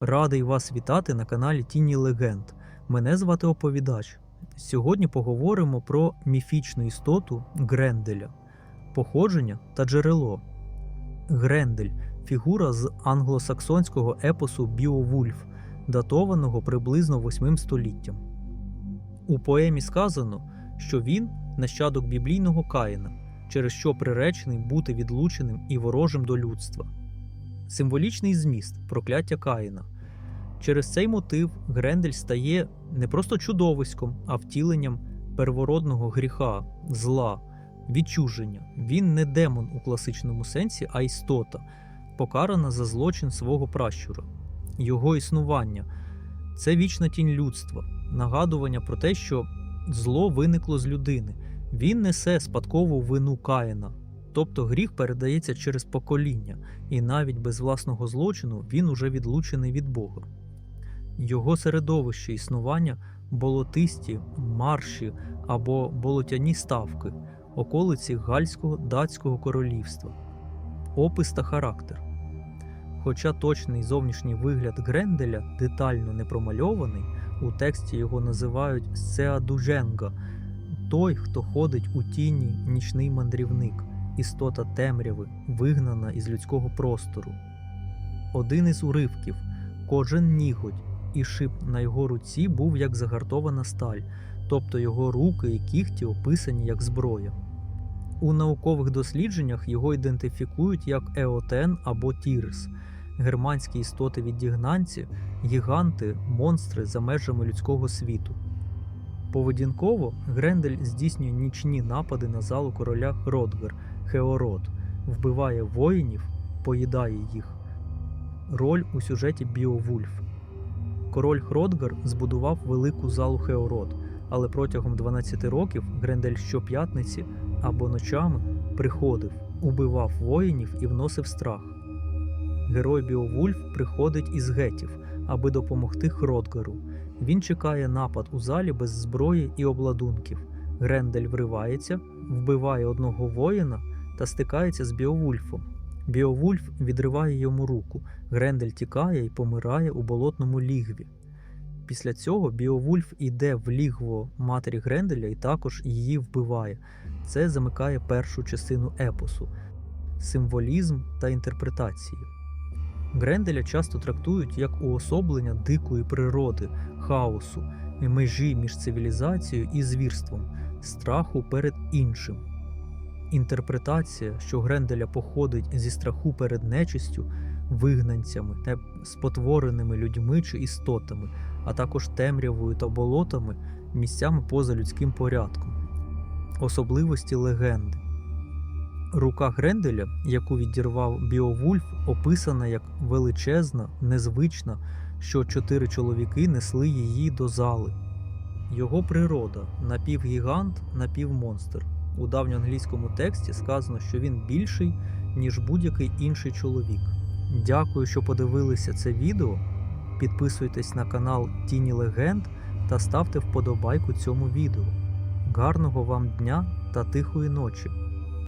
Радий вас вітати на каналі Тіні Легенд. Мене звати Оповідач. Сьогодні поговоримо про міфічну істоту Гренделя, походження та джерело. Грендель фігура з англосаксонського епосу Біовульф, датованого приблизно 8 століттям. У поемі сказано, що він нащадок біблійного Каїна, через що приречений бути відлученим і ворожим до людства. Символічний зміст прокляття Каїна. Через цей мотив Грендель стає не просто чудовиськом, а втіленням первородного гріха, зла, відчуження. Він не демон у класичному сенсі, а істота, покарана за злочин свого пращура. Його існування це вічна тінь людства, нагадування про те, що зло виникло з людини. Він несе спадкову вину Каїна, тобто гріх передається через покоління, і навіть без власного злочину він уже відлучений від Бога. Його середовище існування болотисті, марші або болотяні ставки, околиці Гальського датського королівства, опис та характер. Хоча точний зовнішній вигляд Гренделя детально не промальований, у тексті його називають Сеадуженга, той, хто ходить у тіні нічний мандрівник, істота темряви, вигнана із людського простору. Один із уривків кожен нігодь і шип на його руці був як загартована сталь, тобто його руки і кігті описані як зброя. У наукових дослідженнях його ідентифікують як еотен або тірес, германські істоти відігнанці, гіганти, монстри за межами людського світу. Поведінково Грендель здійснює нічні напади на залу короля Хродгер, Хеорот, вбиває воїнів, поїдає їх. Роль у сюжеті Біовульф. Король Хродгар збудував велику залу Хеорот, але протягом 12 років Грендель щоп'ятниці або ночами приходив, убивав воїнів і вносив страх. Герой Біовульф приходить із гетів, аби допомогти Хродгару. Він чекає напад у залі без зброї і обладунків. Грендель вривається, вбиває одного воїна та стикається з Біовульфом. Біовульф відриває йому руку. Грендель тікає і помирає у болотному лігві. Після цього Біовульф іде в лігво матері Гренделя і також її вбиває. Це замикає першу частину епосу символізм та інтерпретації. Гренделя часто трактують як уособлення дикої природи, хаосу, межі між цивілізацією і звірством, страху перед іншим. Інтерпретація, що Гренделя походить зі страху перед нечистю, вигнанцями, та спотвореними людьми чи істотами, а також темрявою та болотами, місцями поза людським порядком, особливості легенди. Рука Гренделя, яку відірвав Біовульф, описана як величезна, незвична, що чотири чоловіки несли її до зали. Його природа напівгігант, напівмонстр. У давньоанглійському тексті сказано, що він більший, ніж будь-який інший чоловік. Дякую, що подивилися це відео. Підписуйтесь на канал Тіні Легенд та ставте вподобайку цьому відео. Гарного вам дня та тихої ночі!